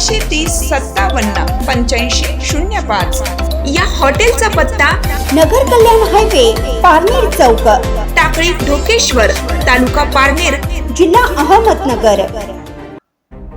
अठ्ठ्याऐंशी तीस सत्तावन्न पंच्याऐंशी शून्य पाच. या हॉटेलचा पत्ता नगर कल्याण हायवे पारनेर चौक. टाकळी ढोकेश्वर तालुका पारनेर जिल्हा अहमदनगर.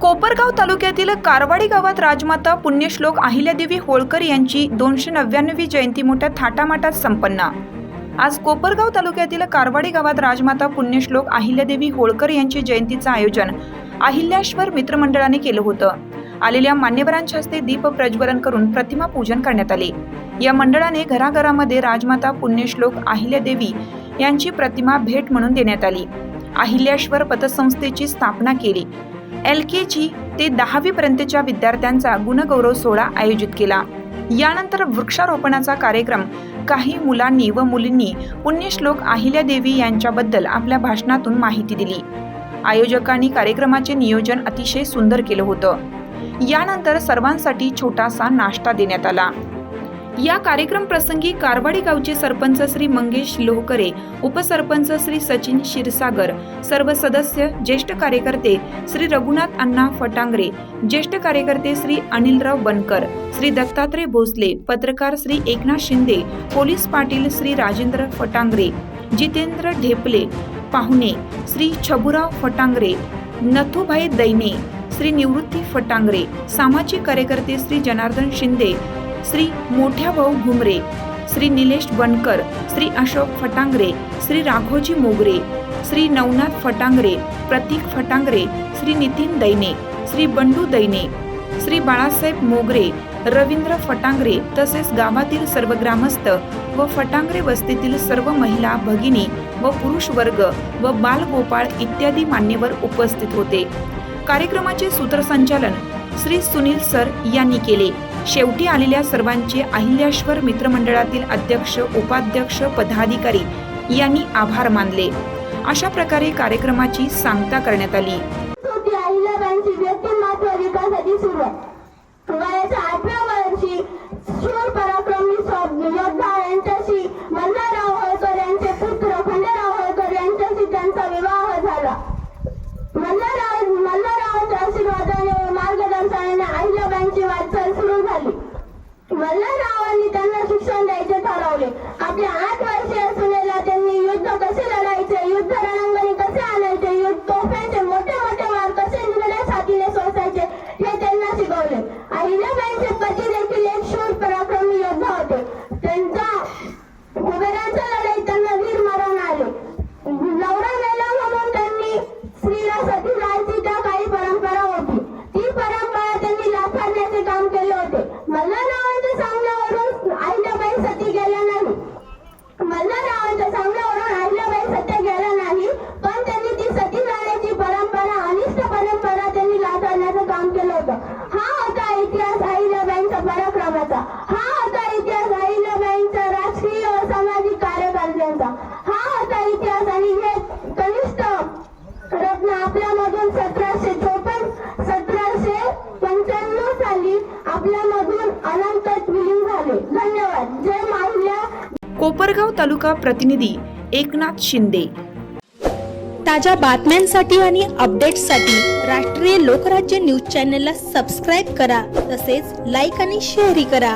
कोपरगाव तालुक्यातील कारवाडी गावात राजमाता पुण्यश्लोक अहिल्यादेवी होळकर यांची दोनशे नव्याण्णवी जयंती मोठ्या थाटामाटात संपन्न. आज कोपरगाव तालुक्यातील कारवाडी गावात राजमाता पुण्यश्लोक अहिल्यादेवी होळकर यांची जयंतीचं आयोजन अहिल्याश्वर मित्रमंडळाने केलं होतं. आलेल्या मान्यवरांच्या हस्ते दीप प्रज्वलन करून प्रतिमा पूजन करण्यात आले. या मंडळाने घराघरामध्ये राजमाता पुण्यश्लोक अहिल्यादेवी यांची प्रतिमा भेट म्हणून देण्यात आली. अहिल्याश्वर पतसंस्थेची स्थापना केली. एल के जी ते दहावी पर्यंतच्या विद्यार्थ्यांचा गुणगौरव सोहळा आयोजित केला. यानंतर वृक्षारोपणाचा कार्यक्रम काही मुलांनी व मुलींनी पुण्यश्लोक अहिल्यादेवी यांच्याबद्दल आपल्या भाषणातून माहिती दिली. आयोजकांनी कार्यक्रमाचे नियोजन अतिशय सुंदर केलं होतं. यानंतर सर्वांसाठी छोटासा नाश्ता देण्यात आला. या कार्यक्रम प्रसंगी कारवाडी गावचे सरपंच श्री मंगेश लोहकरे उपसरपंच श्री सचिन क्षीरसागर सर्व सदस्य ज्येष्ठ कार्यकर्ते श्री रघुनाथ अण्णा फटांगरे ज्येष्ठ कार्यकर्ते श्री अनिलराव बनकर श्री दत्तात्रय भोसले पत्रकार श्री एकनाथ शिंदे पोलीस पाटील श्री राजेंद्र फटांगरे जितेंद्र ढेपले पाहुणे श्री छबुराव फटांगरे नथुभाई दैने श्री निवृत्ती फटांगरे सामाजिक कार्यकर्ते श्री जनार्दन शिंदे श्री मोठ्या भाऊ घुमरे श्री निलेश बनकर श्री अशोक फटांगरे श्री राघोजी मोगरे श्री नवनाथ फटांगरे प्रतीक फटांगरे श्री नितीन दैने श्री बंडू दैने श्री बाळासाहेब मोगरे रवींद्र फटांगरे तसेच गावातील सर्व ग्रामस्थ व फटांगरे वस्तीतील सर्व महिला भगिनी व पुरुष वर्ग व बालगोपाळ इत्यादी मान्यवर उपस्थित होते. कार्यक्रमाचे सूत्रसंचालन श्री सुनील सर यांनी केले. शेवटी आलेल्या सर्वांचे अहिल्याश्वर मित्रमंडळातील अध्यक्ष उपाध्यक्ष पदाधिकारी यांनी आभार मानले. अशा प्रकारे कार्यक्रमाची सांगता करण्यात आली. मल्हाररावांच्या सांगण्यावरून सती गेल्या नाही. मल्हाररावांच्या सांगण्यावरून गेल्या नाही पण त्यांनी ती सती जाण्याची परंपरा अनिष्ट परंपरा त्यांनी काम केलं होतं. हा होता इतिहास अहिल्याबाईंचा पराक्रमाचा. हा होता इतिहास राजकीय व सामाजिक कार्यकर्त्यांचा. हा होता इतिहास आणि हे कनिष्ठ रत्न आपल्यामधून सतराशे चोपन्न सतराशे कोपरगाव तालुका प्रतिनिधी एकनाथ शिंदे. ताज्या बातम्यांसाठी आणि अपडेट्ससाठी राष्ट्रीय लोकराज्य न्यूज चॅनलला सबस्क्राईब करा तसेच लाईक आणि शेअरही करा.